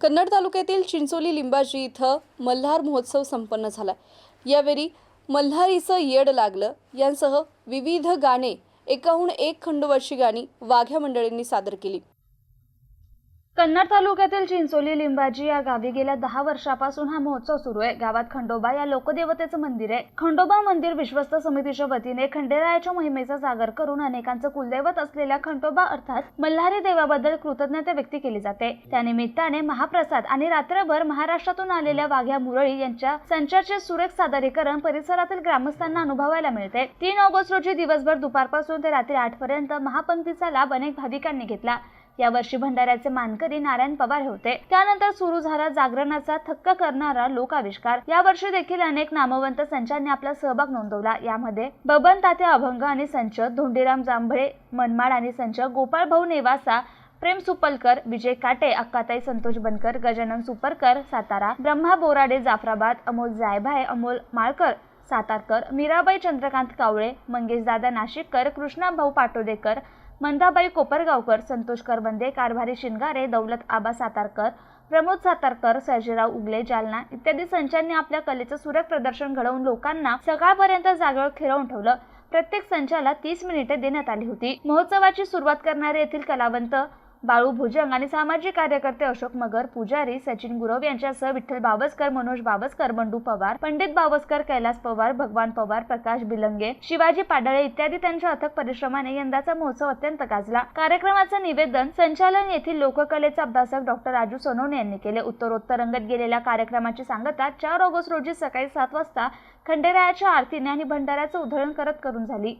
कन्नड तालुक्यातील चिंचोली लिंबाजी इथं मल्हार महोत्सव संपन्न झाला. यावेळी मल्हारीचं येड लागलं. यांसह विविध गाणे एकाहून एक खंडोबाची गाणी वाघ्या मंडळींनी सादर केली. कन्नड तालुक्यातील चिंचोली लिंबाजी या गावी गेल्या दहा वर्षापासून हा महोत्सव सुरू आहे. गावात खंडोबा या लोकदेवतेचं मंदिर आहे. खंडोबा मंदिर विश्वस्त समितीच्या वतीने खंडेरायाच्या मोहिमेचा जागर करून अनेकांचं कुलदैवत असलेल्या खंडोबा अर्थात मल्हारी देवाबद्दल कृतज्ञता व्यक्त केली जाते. त्यानिमित्ताने महाप्रसाद आणि रात्रभर महाराष्ट्रातून आलेल्या वाघ्या मुरळी यांच्या संचारचे सुरेख सादरीकरण परिसरातील ग्रामस्थांना अनुभवायला मिळते. तीन ऑगस्ट रोजी दिवसभर दुपारपासून ते रात्री आठ पर्यंत महापंक्तीचा लाभ अनेक भाविकांनी घेतला. यावर्षी भंडाऱ्याचे मानकरी नारायण पवार होते. त्यानंतर सुरू झाला जागरणाचा थक्क करणारा लोकाविष्कार. यावर्षी देखील अनेक नामवंत संचांनी आपला सहभाग नोंदवला. यामध्ये बबन तात्या अभंग आणि संच धोंडीराम जांभळे मनमाड आणि संच गोपाळ भाऊ नेवासा प्रेम सुपलकर विजय काटे अक्काताई संतोष बनकर गजानन सुपरकर सातारा ब्रह्मा बोराडे जाफराबाद अमोल जायभाय अमोल माळकर सातारकर मीराबाई चंद्रकांत कावळे मंगेशदादा नाशिककर कृष्णा भाऊ पाटोदेकर मंदाबाई कोपरगावकर संतोष करबंदे कारभारी शिंगारे दौलत आबा सातारकर प्रमोद सातारकर सर्जेराव उगले जालना इत्यादी संचांनी आपल्या कलेचं सुरेख प्रदर्शन घडवून लोकांना सकाळपर्यंत जागेवर खिरवून ठेवलं. प्रत्येक संचाला तीस मिनिटे देण्यात आली होती. महोत्सवाची सुरुवात करणारे येथील कलावंत बाळू भुजंग आणि सामाजिक कार्यकर्ते अशोक मगर पुजारी सचिन गुरव यांच्यासह विठ्ठल बावस्कर मनोज बावस्कर बंडू पवार पंडित बावस्कर कैलास पवार भगवान पवार प्रकाश बिलंगे शिवाजी पाडळे इत्यादी त्यांच्या अथक परिश्रमाने यंदाचा महोत्सव अत्यंत गाजला. कार्यक्रमाचं निवेदन संचालन येथील लोककलेचा अभ्यासक डॉक्टर राजू सोनवणे यांनी केले. उत्तरोत्तर रंगत गेलेल्या कार्यक्रमाची सांगता चार ऑगस्ट रोजी सकाळी सात वाजता खंडेरायाच्या आरतीने आणि भंडाऱ्याचं उधळण करत करून झाली.